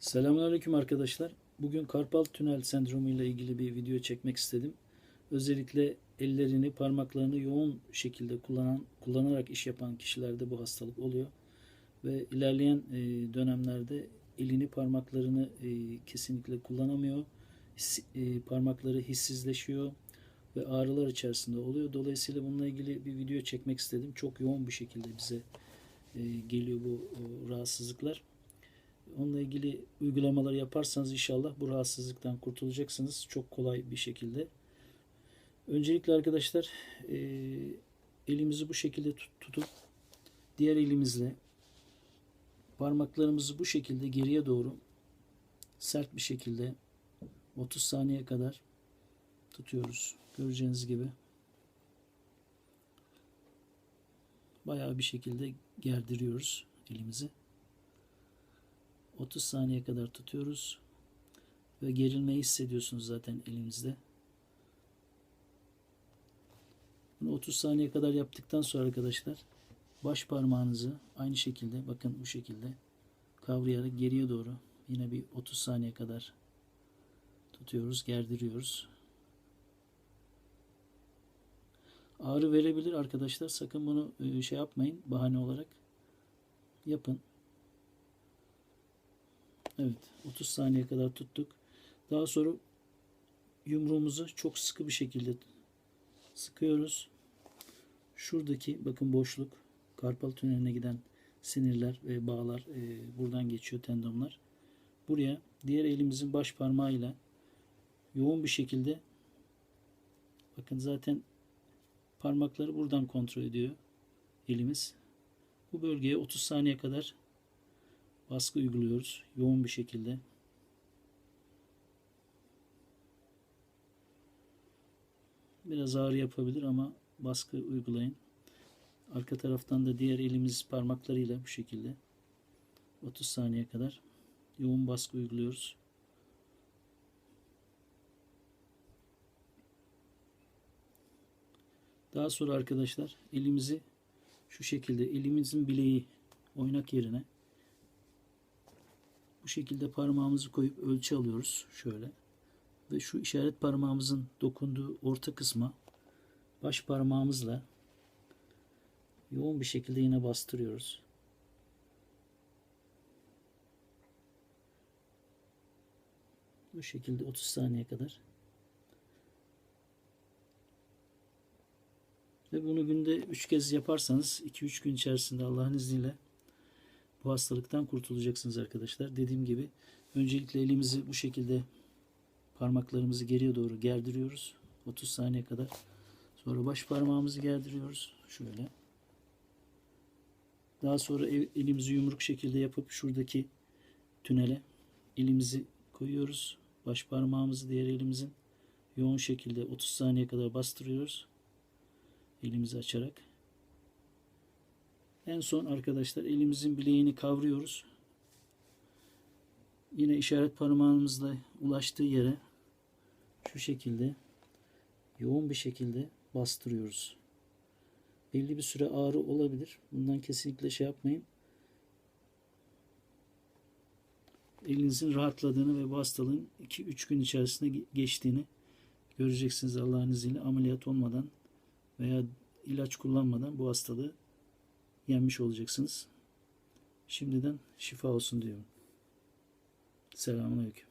Selamünaleyküm arkadaşlar. Bugün karpal tünel sendromu ile ilgili bir video çekmek istedim. Özellikle ellerini, parmaklarını yoğun şekilde kullanan, kullanarak iş yapan kişilerde bu hastalık oluyor. Ve ilerleyen e, dönemlerde elini, parmaklarını e, kesinlikle kullanamıyor. E, parmakları hissizleşiyor ve ağrılar içerisinde oluyor. Dolayısıyla bununla ilgili bir video çekmek istedim. Çok yoğun bir şekilde bize geliyor bu rahatsızlıklar. Onunla ilgili uygulamalar yaparsanız inşallah bu rahatsızlıktan kurtulacaksınız. Çok kolay bir şekilde. Öncelikle arkadaşlar e, elimizi bu şekilde tut- tutup diğer elimizle parmaklarımızı bu şekilde geriye doğru sert bir şekilde 30 saniye kadar tutuyoruz. Göreceğiniz gibi. Bayağı bir şekilde gerdiriyoruz elimizi. 30 saniye kadar tutuyoruz. Ve gerilmeyi hissediyorsunuz zaten elimizde. Bunu 30 saniye kadar yaptıktan sonra arkadaşlar baş parmağınızı aynı şekilde bakın bu şekilde kavrayarak geriye doğru yine bir 30 saniye kadar tutuyoruz, gerdiriyoruz. Ağrı verebilir arkadaşlar. Sakın bunu e, şey yapmayın bahane olarak. Yapın. Evet 30 saniye kadar tuttuk. Daha sonra yumruğumuzu çok sıkı bir şekilde sıkıyoruz. Şuradaki bakın boşluk karpal tüneline giden sinirler ve bağlar e, buradan geçiyor tendonlar. Buraya diğer elimizin baş parmağıyla yoğun bir şekilde bakın zaten parmakları buradan kontrol ediyor elimiz. Bu bölgeye 30 saniye kadar baskı uyguluyoruz yoğun bir şekilde. Biraz ağrı yapabilir ama baskı uygulayın. Arka taraftan da diğer elimiz parmaklarıyla bu şekilde 30 saniye kadar yoğun baskı uyguluyoruz. Daha sonra arkadaşlar elimizi şu şekilde elimizin bileği oynak yerine bu şekilde parmağımızı koyup ölçü alıyoruz şöyle. Ve şu işaret parmağımızın dokunduğu orta kısma baş parmağımızla yoğun bir şekilde yine bastırıyoruz. Bu şekilde 30 saniye kadar. Ve bunu günde 3 kez yaparsanız 2-3 gün içerisinde Allah'ın izniyle bu hastalıktan kurtulacaksınız arkadaşlar. Dediğim gibi öncelikle elimizi bu şekilde parmaklarımızı geriye doğru gerdiriyoruz. 30 saniye kadar. Sonra baş parmağımızı gerdiriyoruz. Şöyle. Daha sonra el- elimizi yumruk şekilde yapıp şuradaki tünele elimizi koyuyoruz. Baş parmağımızı diğer elimizin yoğun şekilde 30 saniye kadar bastırıyoruz. Elimizi açarak. En son arkadaşlar elimizin bileğini kavruyoruz. Yine işaret parmağımızla ulaştığı yere şu şekilde yoğun bir şekilde bastırıyoruz. Belli bir süre ağrı olabilir. Bundan kesinlikle şey yapmayın. Elinizin rahatladığını ve bu hastalığın 2-3 gün içerisinde ge- geçtiğini göreceksiniz Allah'ın izniyle ameliyat olmadan veya ilaç kullanmadan bu hastalığı yenmiş olacaksınız. Şimdiden şifa olsun diyorum. Selamünaleyküm.